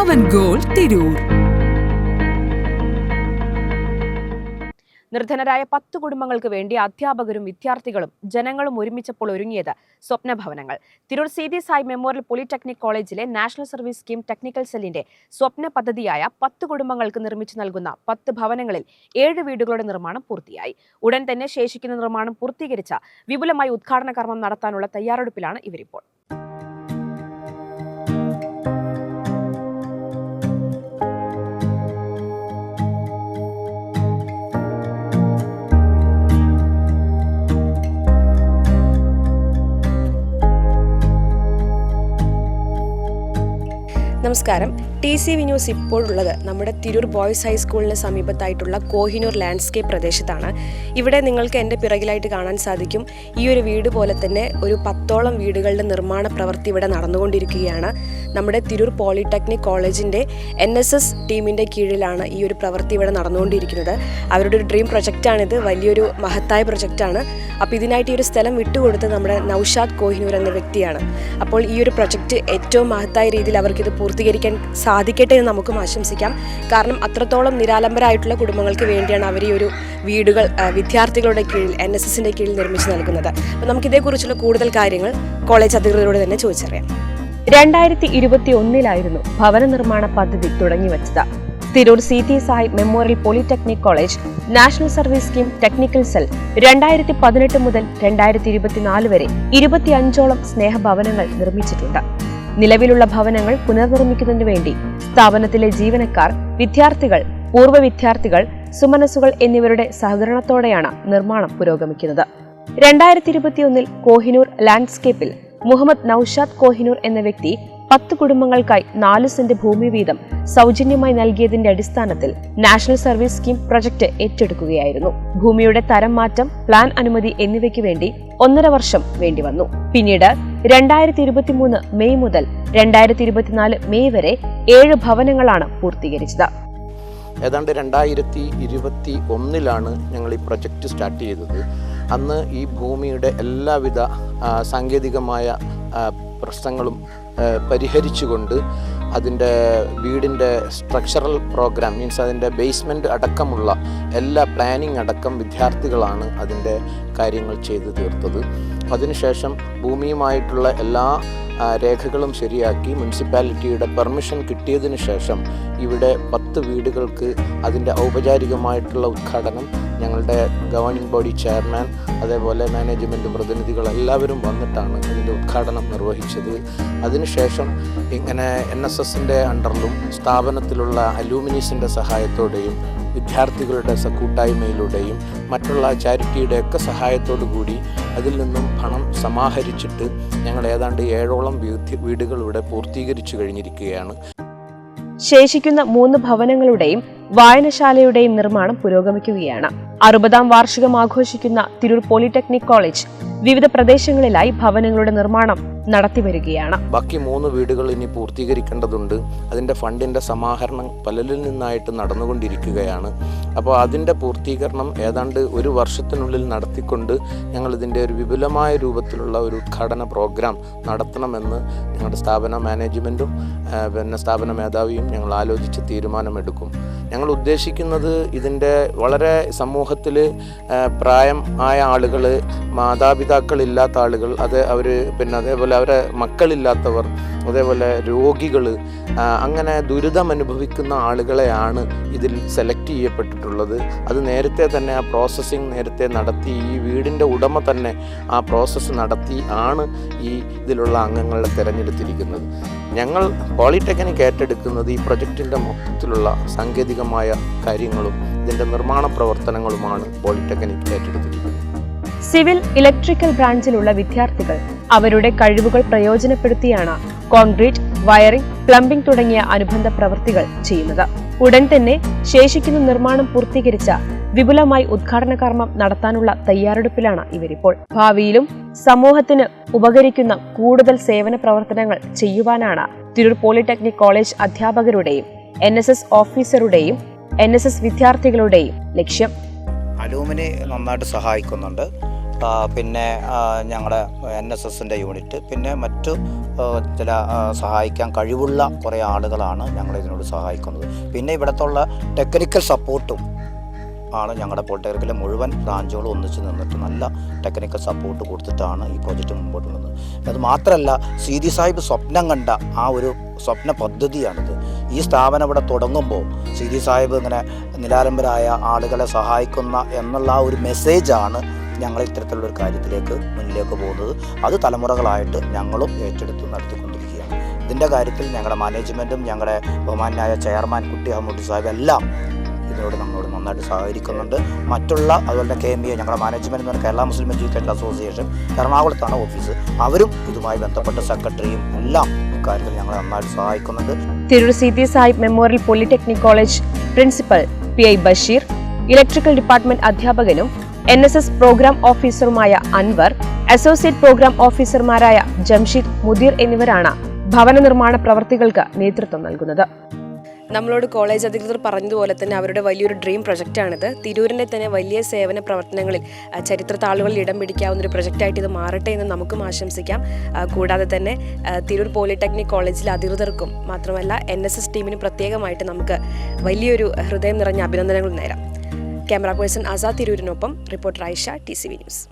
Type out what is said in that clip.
പവൻ goal Tirur. നിർധനരായ പത്ത് കുടുംബങ്ങൾക്ക് വേണ്ടി അധ്യാപകരും വിദ്യാർത്ഥികളും ജനങ്ങളും ഒരുമിച്ചപ്പോൾ ഒരുങ്ങിയത് സ്വപ്നഭവനങ്ങൾ. Tirur C D Sai memorial polytechnic കോളേജിലെ നാഷണൽ സർവീസ് സ്കീം ടെക്നിക്കൽ സെല്ലിന്റെ സ്വപ്ന പദ്ധതിയായ പത്ത് കുടുംബങ്ങൾക്ക് നിർമ്മിച്ചു നൽകുന്ന പത്ത് ഭവനങ്ങളിൽ ഏഴ് വീടുകളുടെ നിർമ്മാണം പൂർത്തിയായി. ഉടൻ തന്നെ ശേഷിക്കുന്ന നിർമ്മാണം പൂർത്തീകരിച്ച വിപുലമായി ഉദ്ഘാടന കർമ്മം നടത്താനുള്ള തയ്യാറെടുപ്പിലാണ് ഇവരിപ്പോൾ. നമസ്കാരം. ടി സി വി ന്യൂസ് ഇപ്പോഴുള്ളത് നമ്മുടെ തിരൂർ ബോയ്സ് ഹൈസ്കൂളിന് സമീപത്തായിട്ടുള്ള കോഹിനൂർ ലാൻഡ്സ്കേപ്പ് പ്രദേശത്താണ്. ഇവിടെ നിങ്ങൾക്ക് എന്റെ പിറകിലായിട്ട് കാണാൻ സാധിക്കും. ഈ ഒരു വീട് പോലെ തന്നെ ഒരു പത്തോളം വീടുകളുടെ നിർമ്മാണ പ്രവൃത്തി ഇവിടെ നടന്നുകൊണ്ടിരിക്കുകയാണ്. നമ്മുടെ തിരൂർ പോളിടെക്നിക് കോളേജിന്റെ എൻ എസ് എസ് ടീമിന്റെ കീഴിലാണ് ഈ ഒരു പ്രവൃത്തി ഇവിടെ നടന്നുകൊണ്ടിരിക്കുന്നത്. അവരുടെ ഒരു ഡ്രീം പ്രൊജക്റ്റാണിത്. വലിയൊരു മഹത്തായ പ്രൊജക്റ്റാണ്. അപ്പോൾ ഇതിനായിട്ട് ഈ ഒരു സ്ഥലം വിട്ടുകൊടുത്ത് നമ്മുടെ നൌഷാദ് കോഹിനൂർ എന്ന വ്യക്തിയാണ്. അപ്പോൾ ഈ ഒരു പ്രൊജക്റ്റ് ഏറ്റവും മഹത്തായ രീതിയിൽ അവർക്കിത് പൂർത്തീകരിക്കാൻ സാധിക്കട്ടെ എന്ന് നമുക്കും ആശംസിക്കാം. കാരണം അത്രത്തോളം നിരാലംബരായിട്ടുള്ള കുടുംബങ്ങൾക്ക് വേണ്ടിയാണ് അവർ ഈ ഒരു വീടുകൾ വിദ്യാർത്ഥികളുടെ കീഴിൽ എൻ എസ് എസിന്റെ കീഴിൽ നിർമ്മിച്ചു നൽകുന്നത്. അപ്പോൾ നമുക്കിതേക്കുറിച്ചുള്ള കൂടുതൽ കാര്യങ്ങൾ കോളേജ് അധികൃതരോട് തന്നെ ചോദിച്ചറിയാം. രണ്ടായിരത്തി ഇരുപത്തി ഒന്നിലായിരുന്നു ഭവന നിർമ്മാണ പദ്ധതി തുടങ്ങിവച്ചത്. Tirur C T Sai memorial polytechnic college national service scheme technical cell രണ്ടായിരത്തി പതിനെട്ട് മുതൽ രണ്ടായിരത്തി ഇരുപത്തിനാല് വരെ ഇരുപത്തിയഞ്ചോളം സ്നേഹഭവനങ്ങൾ നിർമ്മിച്ചിട്ടുണ്ട്. നിലവിലുള്ള ഭവനങ്ങൾ പുനർനിർമ്മിക്കുന്നതിനു വേണ്ടി സ്ഥാപനത്തിലെ ജീവനക്കാർ വിദ്യാർത്ഥികൾ പൂർവ വിദ്യാർത്ഥികൾ സുമനസുകൾ എന്നിവരുടെ സഹകരണത്തോടെയാണ് നിർമ്മാണം പുരോഗമിക്കുന്നത്. രണ്ടായിരത്തി ഇരുപത്തിയൊന്നിൽ കോഹിനൂർ ലാൻഡ്സ്കേപ്പിൽ മുഹമ്മദ് നൌഷാദ് കോഹിനൂർ എന്ന വ്യക്തി പത്ത് കുടുംബങ്ങൾക്കായി നാല് സെന്റ് ഭൂമി വീതം സൗജന്യമായി നൽകിയതിന്റെ അടിസ്ഥാനത്തിൽ നാഷണൽ സർവീസ് സ്കീം പ്രൊജക്ട് ഏറ്റെടുക്കുകയായിരുന്നു. ഭൂമിയുടെ തരം മാറ്റം പ്ലാൻ അനുമതി എന്നിവയ്ക്ക് വേണ്ടി ഒന്നര വർഷം വേണ്ടിവന്നു. പിന്നീട് രണ്ടായിരത്തി ഇരുപത്തി മൂന്ന് മെയ് മുതൽ രണ്ടായിരത്തി ഇരുപത്തിനാല് മെയ് വരെ ഏഴ് ഭവനങ്ങളാണ് പൂർത്തീകരിച്ചത്. ഏതാണ്ട് രണ്ടായിരത്തി ഇരുപത്തി ഒന്നിലാണ് ഞങ്ങൾ ഈ പ്രൊജക്റ്റ് സ്റ്റാർട്ട് ചെയ്തത്. അന്ന് ഈ ഭൂമിയുടെ എല്ലാവിധ സാങ്കേതികമായ പ്രശ്നങ്ങളും പരിഹരിച്ചുകൊണ്ട് അതിന്റെ വീടിന്റെ സ്ട്രക്ചറൽ പ്രോഗ്രാം മീൻസ് അതിന്റെ ബേസ്മെന്റ് അടക്കമുള്ള എല്ലാ പ്ലാനിങ് അടക്കം വിദ്യാർത്ഥികളാണ് അതിന്റെ കാര്യങ്ങൾ ചെയ്തു തീർത്തത്. അതിനുശേഷം ഭൂമിയുമായിട്ടുള്ള എല്ലാ രേഖകളും ശരിയാക്കി മുനിസിപ്പാലിറ്റിയുടെ പെർമിഷൻ കിട്ടിയതിനു ശേഷം ഇവിടെ പത്ത് വീടുകൾക്ക് അതിന്റെ ഔപചാരികമായിട്ടുള്ള ഉദ്ഘാടനം ഞങ്ങളുടെ ഗവേണിംഗ് ബോഡി ചെയർമാൻ അതേപോലെ മാനേജ്മെന്റ് പ്രതിനിധികൾ എല്ലാവരും വന്നിട്ടാണ് ഇതിന്റെ ഉദ്ഘാടനം നിർവഹിച്ചത്. അതിനുശേഷം ഇങ്ങനെ എൻ എസ് എസിന്റെ അണ്ടറിലും സ്ഥാപനത്തിലുള്ള അലൂമിനീസിന്റെ സഹായത്തോടെയും വിദ്യാർത്ഥികളുടെ കൂട്ടായ്മയിലൂടെയും മറ്റുള്ള ചാരിറ്റിയുടെയൊക്കെ സഹായത്തോടു കൂടി അതിൽ നിന്നും പണം സമാഹരിച്ചിട്ട് ഞങ്ങൾ ഏതാണ്ട് ഏഴോളം വീട് വീടുകൾ ഇവിടെ പൂർത്തീകരിച്ചു കഴിഞ്ഞിരിക്കുകയാണ്. ശേഷിക്കുന്ന മൂന്ന് ഭവനങ്ങളുടെയും വായനശാലയുടെയും നിർമ്മാണം പുരോഗമിക്കുകയാണ്. അറുപതാം വാർഷികം ആഘോഷിക്കുന്ന തിരൂർ പോളിടെക്നിക് കോളേജ് വിവിധ പ്രദേശങ്ങളിലായി ഭവനങ്ങളുടെ നിർമ്മാണം നടത്തിവരികയാണ്. ബാക്കി മൂന്ന് വീടുകൾ ഇനി പൂർത്തീകരിക്കേണ്ടതുണ്ട്. അതിന്റെ ഫണ്ടിന്റെ സമാഹരണം പലരിൽ നിന്നായിട്ട് നടന്നുകൊണ്ടിരിക്കുകയാണ്. അപ്പോൾ അതിന്റെ പൂർത്തീകരണം ഏതാണ്ട് ഒരു വർഷത്തിനുള്ളിൽ നടത്തിക്കൊണ്ട് ഞങ്ങൾ ഇതിന്റെ ഒരു വിപുലമായ രൂപത്തിലുള്ള ഒരു ഉദ്ഘാടന പ്രോഗ്രാം നടത്തണമെന്ന് ഞങ്ങളുടെ സ്ഥാപന മാനേജ്മെന്റും പിന്നെ സ്ഥാപന മേധാവിയും ഞങ്ങൾ ആലോചിച്ച് തീരുമാനമെടുക്കും. ഞങ്ങൾ ഉദ്ദേശിക്കുന്നത് ഇതിന്റെ വളരെ സമൂഹത്തിൽ പ്രായം ആയ ആളുകൾ മാതാപിതാക്കളില്ലാത്ത ആളുകൾ അത് അവർ പിന്നെ അതേപോലെ അവരെ മക്കളില്ലാത്തവർ അതേപോലെ രോഗികൾ അങ്ങനെ ദുരിതം അനുഭവിക്കുന്ന ആളുകളെയാണ് ഇതിൽ സെലക്ട് ചെയ്യപ്പെട്ടിട്ടുള്ളത്. അത് നേരത്തെ തന്നെ ആ പ്രോസസ്സിങ് നേരത്തെ നടത്തി ഈ വീടിന്റെ ഉടമ തന്നെ ആ പ്രോസസ്സ് നടത്തി ആണ് ഈ ഇതിലുള്ള അംഗങ്ങളെ തിരഞ്ഞെടുത്തിരിക്കുന്നത്. ഞങ്ങൾ പോളിടെക്നിക് ഏറ്റെടുക്കുന്നത് ഈ പ്രൊജക്റ്റിന്റെ മൊത്തത്തിലുള്ള സാങ്കേതികമായ കാര്യങ്ങളും ഇതിന്റെ നിർമ്മാണ പ്രവർത്തനങ്ങളുമാണ് പോളിടെക്നിക് ഏറ്റെടുത്തിരിക്കുന്നത്. സിവിൽ ഇലക്ട്രിക്കൽ ബ്രാഞ്ചിലുള്ള വിദ്യാർത്ഥികൾ അവരുടെ കഴിവുകൾ പ്രയോജനപ്പെടുത്തിയാണ് കോൺക്രീറ്റ് വയറിംഗ് പ്ലംബിംഗ് തുടങ്ങിയ അനുബന്ധ പ്രവൃത്തികൾ ചെയ്യുന്നത്. ഉടൻ തന്നെ ശേഷിക്കുന്ന നിർമ്മാണം പൂർത്തീകരിച്ച വിപുലമായി ഉദ്ഘാടന കർമ്മം നടത്താനുള്ള തയ്യാറെടുപ്പിലാണ് ഇവരിപ്പോൾ. ഭാവിയിലും സമൂഹത്തിന് ഉപകരിക്കുന്ന കൂടുതൽ സേവന പ്രവർത്തനങ്ങൾ ചെയ്യുവാനാണ് തിരൂർ പോളിടെക്നിക് കോളേജ് അധ്യാപകരുടെയും എൻ എസ് എസ് ഓഫീസറുടെയും എൻ എസ് എസ് വിദ്യാർത്ഥികളുടെയും ലക്ഷ്യം. അലൂമിനി നന്നായിട്ട് സഹായിക്കുന്നുണ്ട്. പിന്നെ ഞങ്ങളുടെ എൻ എസ് എസിന്റെ യൂണിറ്റ് പിന്നെ മറ്റു ചില സഹായിക്കാൻ കഴിവുള്ള കുറേ ആളുകളാണ് ഞങ്ങളിതിനോട് സഹായിക്കുന്നത്. പിന്നെ ഇവിടത്തുള്ള ടെക്നിക്കൽ സപ്പോർട്ടും ആണ് ഞങ്ങളുടെ പോളിടെക്നിക്കിലെ മുഴുവൻ ബ്രാഞ്ചുകളും ഒന്നിച്ച് നിന്നിട്ട് നല്ല ടെക്നിക്കൽ സപ്പോർട്ട് കൊടുത്തിട്ടാണ് ഈ പ്രോജക്റ്റ് മുമ്പോട്ട് വന്നത്. അത് മാത്രമല്ല സീതി സാഹിബ് സ്വപ്നം കണ്ട ആ ഒരു സ്വപ്ന പദ്ധതിയാണിത്. ഈ സ്ഥാപനം ഇവിടെ തുടങ്ങുമ്പോൾ സീതി സാഹിബ് ഇങ്ങനെ നിലാലംബരായ ആളുകളെ സഹായിക്കുന്ന എന്നുള്ള ആ ഒരു മെസ്സേജാണ് ഞങ്ങൾ ഇത്തരത്തിലുള്ളൊരു കാര്യത്തിലേക്ക് മുന്നിലേക്ക് പോകുന്നത്. അത് തലമുറകളായിട്ട് ഞങ്ങളും ഏറ്റെടുത്ത് നടത്തിക്കൊണ്ടിരിക്കുകയാണ്. ഇതിന്റെ കാര്യത്തിൽ ഞങ്ങളുടെ മാനേജ്മെന്റും ഞങ്ങളുടെ ബഹുമാനായ ചെയർമാൻ കുട്ടി അഹമ്മദ് സാഹിബ് എല്ലാം ഇതിനോട് നമ്മളോട് നന്നായിട്ട് സഹകരിക്കുന്നുണ്ട്. മറ്റുള്ള അതുപോലെ കെ എം ബി ഞങ്ങളുടെ മാനേജ്മെന്റ് എന്ന് പറഞ്ഞാൽ കേരള മുസ്ലിം എഡ്യൂക്കേഷൻ അസോസിയേഷൻ എറണാകുളത്താണ് ഓഫീസ് അവരും ഇതുമായി ബന്ധപ്പെട്ട സെക്രട്ടറിയും എല്ലാം ഇക്കാര്യത്തിൽ ഞങ്ങളെ നന്നായിട്ട് സഹായിക്കുന്നുണ്ട്. Tirur C T Sahib memorial polytechnic college principal P I Basheer electrical department അധ്യാപകനും എൻ എസ് എസ് പ്രോഗ്രാം ഓഫീസറുമായ അൻവർ അസോസിയേറ്റ് പ്രോഗ്രാം ഓഫീസർമാരായ ജംഷീദ് മുദീർ എന്നിവരാണ് ഭവന നിർമ്മാണ പ്രവർത്തികൾക്ക് നേതൃത്വം നൽകുന്നത്. നമ്മളോട് കോളേജ് അധികൃതർ പറഞ്ഞതുപോലെ തന്നെ അവരുടെ വലിയൊരു ഡ്രീം പ്രൊജക്റ്റാണിത് തിരൂരിന്റെ തന്നെ വലിയ സേവന പ്രവർത്തനങ്ങളിൽ ചരിത്ര താളുകളിൽ ഇടം പിടിക്കാവുന്ന ഒരു പ്രൊജക്റ്റായിട്ട് ഇത് മാറട്ടെ എന്ന് നമുക്കും ആശംസിക്കാം. കൂടാതെ തന്നെ തിരൂർ പോളിടെക്നിക് കോളേജിലെ അധികൃതർക്കും മാത്രമല്ല എൻ എസ് എസ് ടീമിനും പ്രത്യേകമായിട്ട് നമുക്ക് വലിയൊരു ഹൃദയം നിറഞ്ഞ അഭിനന്ദനങ്ങൾ നേരാം. Camera person Azad തിരൂരിനൊപ്പം reporter Ayisha T C V news.